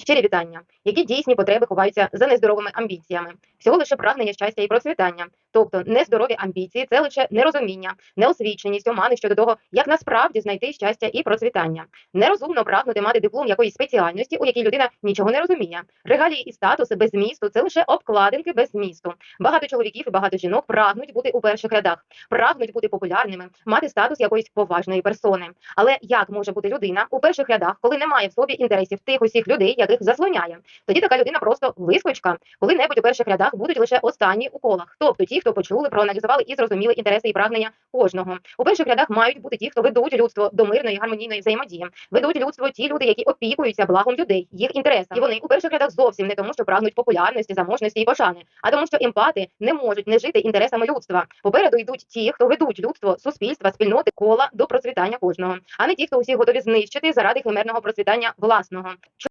Щирі вітання, які дійсні потреби ховаються за нездоровими амбіціями, всього лише прагнення щастя і процвітання. Тобто нездорові амбіції це лише нерозуміння, неосвіченість, омани щодо того, як насправді знайти щастя і процвітання. Нерозумно прагнути мати диплом якоїсь спеціальності, у якій людина нічого не розуміє. Регалії і статуси без змісту це лише обкладинки без змісту. Багато чоловіків і багато жінок прагнуть бути у перших рядах, прагнуть бути популярними, мати статус якоїсь поважної персони. Але як може бути людина у перших рядах, коли немає в собі інтересів тих усіх людей, яких заслоняє? Тоді така людина просто вискочка. Коли-небудь у перших рядах будуть лише останні у колах, тобто ті, хто почули, проаналізували і зрозуміли інтереси і прагнення кожного. У перших рядах мають бути ті, хто ведуть людство до мирної гармонійної взаємодії, ведуть людство ті люди, які опікуються благом людей, їх інтересами. І вони у перших рядах зовсім не тому, що прагнуть популярності, заможності і пошани, а тому, що емпати не можуть не жити інтересами людства. Попереду йдуть ті, хто ведуть людство, суспільства, спільноти, кола до процвітання кожного, а не ті, хто усіх готові знищити заради химерного процвітання власного.